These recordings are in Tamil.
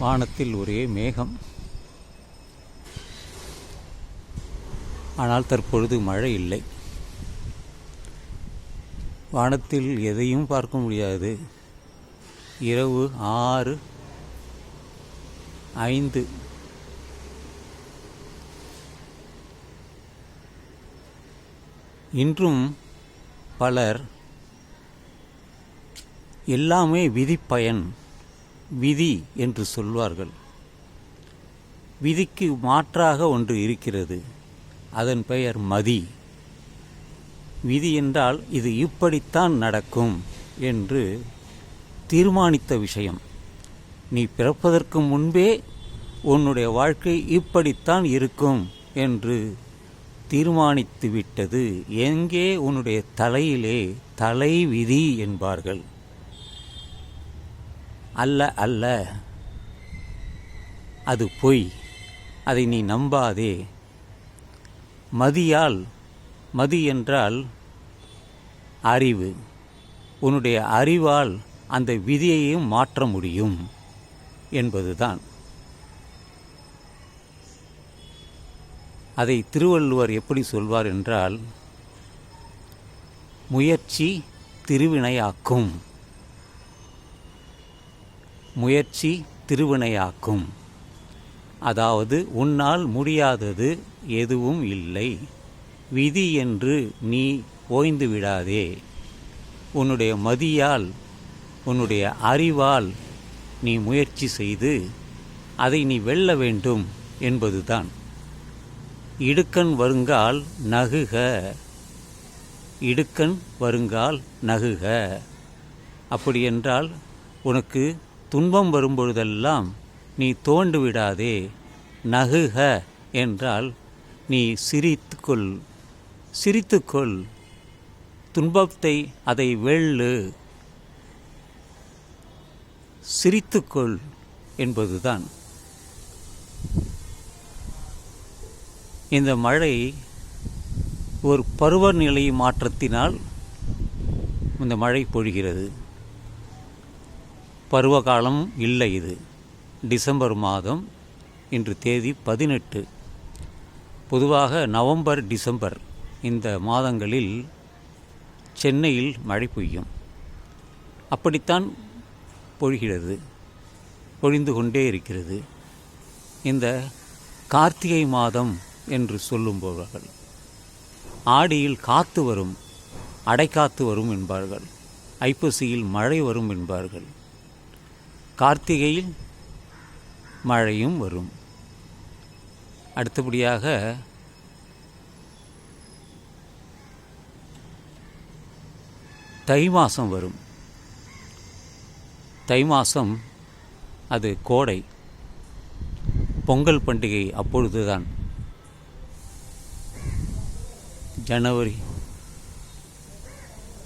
வானத்தில் ஒரே மேகம். ஆனால் தற்பொழுது மழை இல்லை. வானத்தில் எதையும் பார்க்க முடியாது. இரவு ஆறு ஐந்து. இன்றும் பலர் எல்லாமே விதிப்பயன். விதி என்று சொல்வார்கள். விதிக்கு மாற்றாக ஒன்று இருக்கிறது. அதன் பெயர் மதி. விதி என்றால் இது இப்படித்தான் நடக்கும் என்று தீர்மானித்த விஷயம். நீ பிறப்பதற்கு முன்பே உன்னுடைய வாழ்க்கை இப்படித்தான் இருக்கும் என்று தீர்மானித்து விட்டது எங்கே உன்னுடைய தலையிலே தலை விதி என்பார்கள். அல்ல அல்ல. அது பொய். அதை நீ நம்பாதே. மதியால் மதி என்றால் அறிவு. உன்னுடைய அறிவால் அந்த விதியையும் மாற்ற முடியும் என்பதுதான். அதை திருவள்ளுவர் எப்படி சொல்வார் என்றால் முயற்சி திருவினையாக்கும். முயற்சி திருவினையாக்கும். அதாவது உன்னால் முடியாதது எதுவும் இல்லை. விதி என்று நீ ஓய்ந்து விடாதே. உன்னுடைய மதியால் உன்னுடைய அறிவால் நீ முயற்சி செய்து அதை நீ வெல்ல வேண்டும் என்பதுதான். இடுக்கண் வருங்கால் நகுக. இடுக்கண் வருங்கால் நகுக. அப்படி என்றால் உனக்கு துன்பம் வரும்பொழுதெல்லாம் நீ தோண்டு விடாதே நகுக என்றால் நீ சிரித்துக்கொள் சிரித்துக்கொள். துன்பத்தை அதை வெள்ளு சிரித்துக்கொள் என்பதுதான். இந்த மழை ஒரு பருவநிலை மாற்றத்தினால் இந்த மழை பொழிகிறது. பருவகாலம் இல்லை இது. டிசம்பர் மாதம் இன்று தேதி பதினெட்டு. பொதுவாக நவம்பர் டிசம்பர் இந்த மாதங்களில் சென்னையில் மழை பெய்யும். அப்படித்தான் பொழிகிறது பொழிந்து கொண்டே இருக்கிறது. இந்த கார்த்திகை மாதம் என்று சொல்லும்போவர்கள். ஆடியில் காத்து வரும் அடைக்காத்து வரும் என்பார்கள். ஐப்பசியில் மழை வரும் என்பார்கள். கார்த்திகையில் மழையும் வரும். அடுத்தபடியாக தை மாதம் வரும். தை மாதம் அது கோடை. பொங்கல் பண்டிகை அப்பொழுதுதான். ஜனவரி.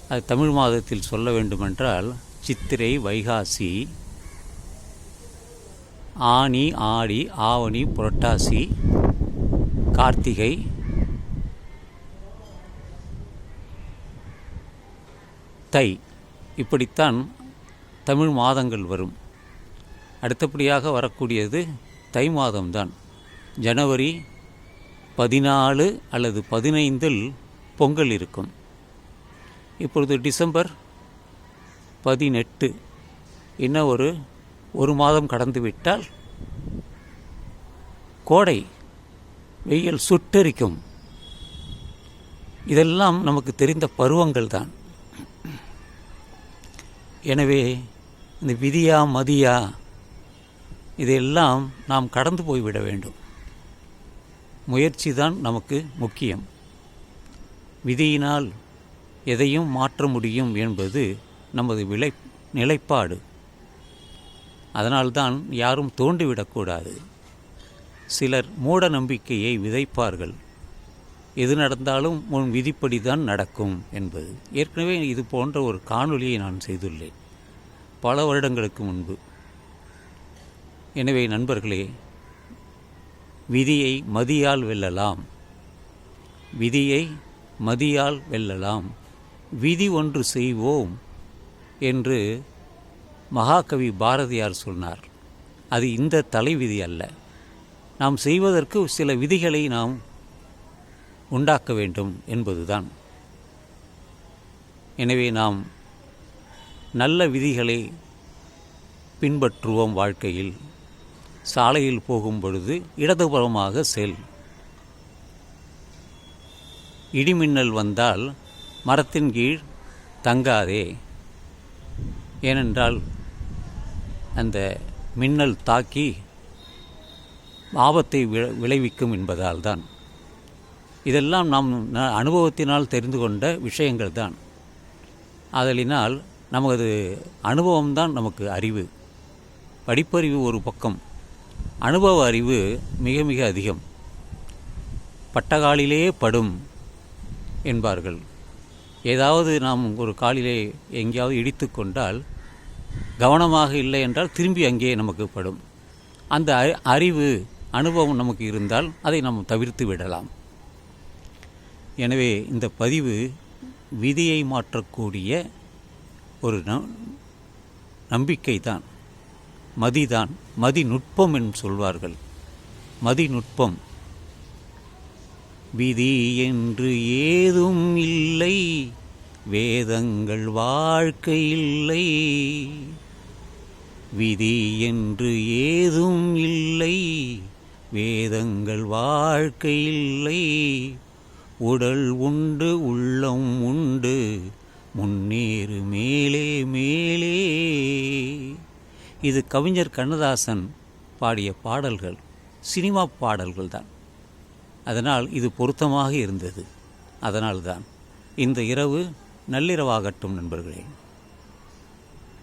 அது தமிழ் மாதத்தில் சொல்ல வேண்டுமென்றால் சித்திரை வைகாசி ஆனி ஆடி ஆவணி புரட்டாசி கார்த்திகை. தை. இப்படித்தான் தமிழ் மாதங்கள் வரும். அடுத்தபடியாக வரக்கூடியது தை மாதம்தான். ஜனவரி பதினாலு அல்லது பதினைந்தில் பொங்கல் இருக்கும். இப்பொழுது டிசம்பர் பதினெட்டு. இன்னும் ஒரு ஒரு மாதம் கடந்து விட்டால் கோடை வெயில் சுட்டெரிக்கும். இதெல்லாம் நமக்கு தெரிந்த பருவங்கள் தான். எனவே இந்த விதியா மதியா இதையெல்லாம் நாம் கடந்து போய்விட வேண்டும். முயற்சி தான் நமக்கு முக்கியம். விதியினால் எதையும் மாற்ற முடியும் என்பது நமது விளை நிலைப்பாடு. அதனால்தான் யாரும் தோண்டிவிடக்கூடாது சிலர் மூட நம்பிக்கையை விதைப்பார்கள். எது நடந்தாலும் உன் விதிப்படி தான் நடக்கும் என்பது. ஏற்கனவே இது போன்ற ஒரு காணொலியை நான் செய்துள்ளேன். பல வருடங்களுக்கு முன்பு. எனவே நண்பர்களே விதியை மதியால் வெல்லலாம். விதியை மதியால் வெல்லலாம். விதி ஒன்று செய்வோம் என்று மகாகவி பாரதியார் சொன்னார் அது இந்த தலைவிதி அல்ல. நாம் செய்வதற்கு சில விதிகளை நாம் உண்டாக்க வேண்டும் என்பதுதான். எனவே நாம் நல்ல விதிகளை பின்பற்றுவோம் வாழ்க்கையில். சாலையில் போகும் பொழுது இடதுபுறமாக செல். இடிமின்னல் வந்தால் மரத்தின் கீழ் தங்காதே. ஏனென்றால் அந்த மின்னல் தாக்கி ஆபத்தை வி விளைவிக்கும் என்பதால் தான் இதெல்லாம் நாம் ந- அனுபவத்தினால் தெரிந்து கொண்ட விஷயங்கள் தான். ஆதலினால் நமது அனுபவம்தான் நமக்கு அறிவு. படிப்பறிவு ஒரு பக்கம். அனுபவ அறிவு மிக மிக அதிகம். பட்டகாலிலேயே படும் என்பார்கள். ஏதாவது நாம் ஒரு காலிலே எங்கேயாவது இடித்து கொண்டால் கவனமாக இல்லை என்றால் திரும்பி அங்கே நமக்கு படும். அந்த அறி- அறிவு அனுபவம் நமக்கு இருந்தால் அதை நாம் தவிர்த்து விடலாம். எனவே இந்த பதிவு விதியை மாற்றக்கூடிய ஒரு நம்பிக்கை தான் மதிதான் மதி நுட்பம் என்று சொல்வார்கள். மதி நுட்பம் விதி என்று ஏதும் இல்லை. வேதங்கள் வாழ்க்கை இல்லை. விதி என்று ஏதும் இல்லை. வேதங்கள் வாழ்க்கை இல்லை. உடல் உண்டு உள்ளம் உண்டு. முன்னேறு மேலே மேலே. இது கவிஞர் கண்ணதாசன் பாடிய பாடல்கள் சினிமா பாடல்கள் தான். அதனால் இது பொருத்தமாக இருந்தது. அதனால்தான் இந்த இரவு நள்ளிரவாகட்டும் நண்பர்களே.